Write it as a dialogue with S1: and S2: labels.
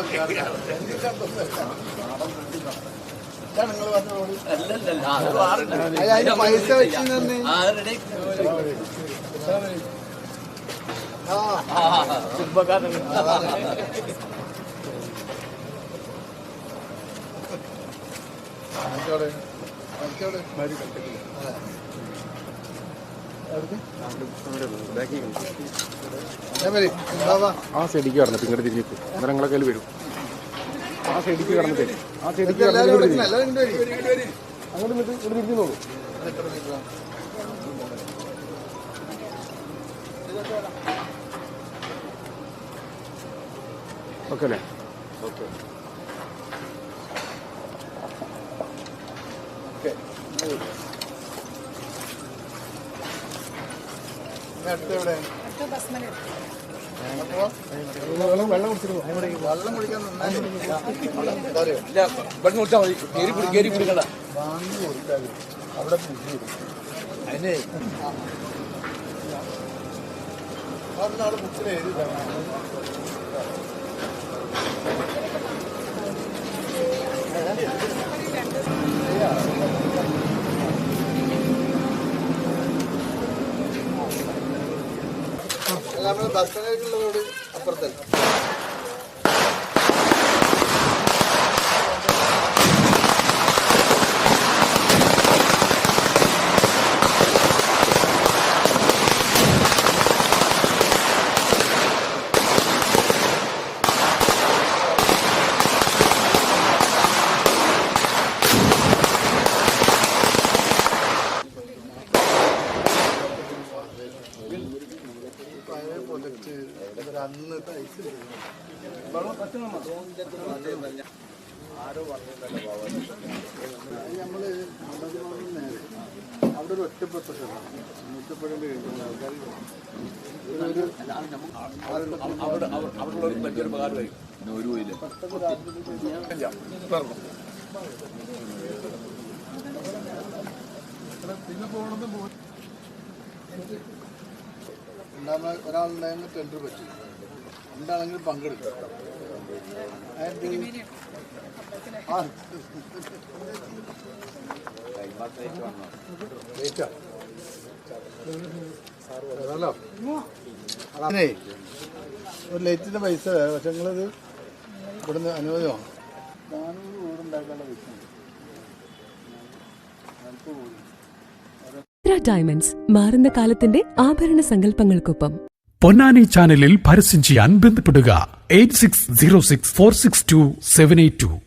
S1: ഒരുപാട് റോഡുകളൊക്കെ ഇതാണ് നിങ്ങൾ പറഞ്ഞ റോഡ് അല്ല, അതിന് പൈസ വെച്ച് നിന്ന് ആ.
S2: ആ സൈഡിക്ക് കടന്നിട്ട് ഇങ്ങോട്ട് തിരിഞ്ഞിട്ട് അന്നേരം നിങ്ങളെ കയ്യിൽ വരും ആ സൈഡിക്ക് കടന്നിട്ട് ആ സൈഡിക്ക്. അങ്ങോട്ട് ഇവിടെ തിരിഞ്ഞു
S1: മീറ്ററാ?
S2: ഓക്കെ അല്ലേ
S1: ഓക്കെ. ഇനി
S2: വെള്ളം വെള്ളം
S1: വെള്ളം കുടിക്കാൻ?
S3: ഇവിടുന്ന് വിളിച്ചാൽ മതി കയറി കയറി
S1: കുടിക്കണ്ട അവിടെ.
S3: അതിന്
S1: അവിടെ ബുക്കിൽ എഴുതിയില്ല. റോഡ് അപ്പുറത്തല്ല. പഴയ പ്രൊജക്ട് ഒരു അന്ന് തയ്ച്ച് അമ്പതിനോളം നേരെ അവിടെ ഒരു ഒറ്റപ്പെട്ട സ്ഥലമാണ് നൂറ്റപ്പഴം കഴിക്കുന്ന ആൾക്കാർ ഒരു
S3: അവിടെ അവിടെ ഒരു വലിയൊരു ഉപകാരമായി ഒരു പോയില്ല
S1: പിന്നെ പോകണമെന്ന് പോ ഉണ്ടാകുന്ന ഒരാളുണ്ടായിരുന്ന ടെൻഡർ പറ്റി. രണ്ടാളെങ്കിലും പങ്കെടുക്കും ഒരു ലൈറ്റിന്റെ പൈസ പക്ഷെ നിങ്ങളത് ഇവിടുന്ന് വാങ്ങും നാനൂറ് വീടുണ്ടാക്കാനുള്ള പൈസ ഉണ്ട്. കൂടി.
S4: ഡയമണ്ട്സ് മാറുന്ന കാലത്തിന്റെ ആഭരണ സങ്കല്പങ്ങൾക്കൊപ്പം.
S5: പൊന്നാനി ചാനലിൽ പരസ്യം ചെയ്യാൻ ബന്ധപ്പെടുക. Eight six zero six four six two seven eight two.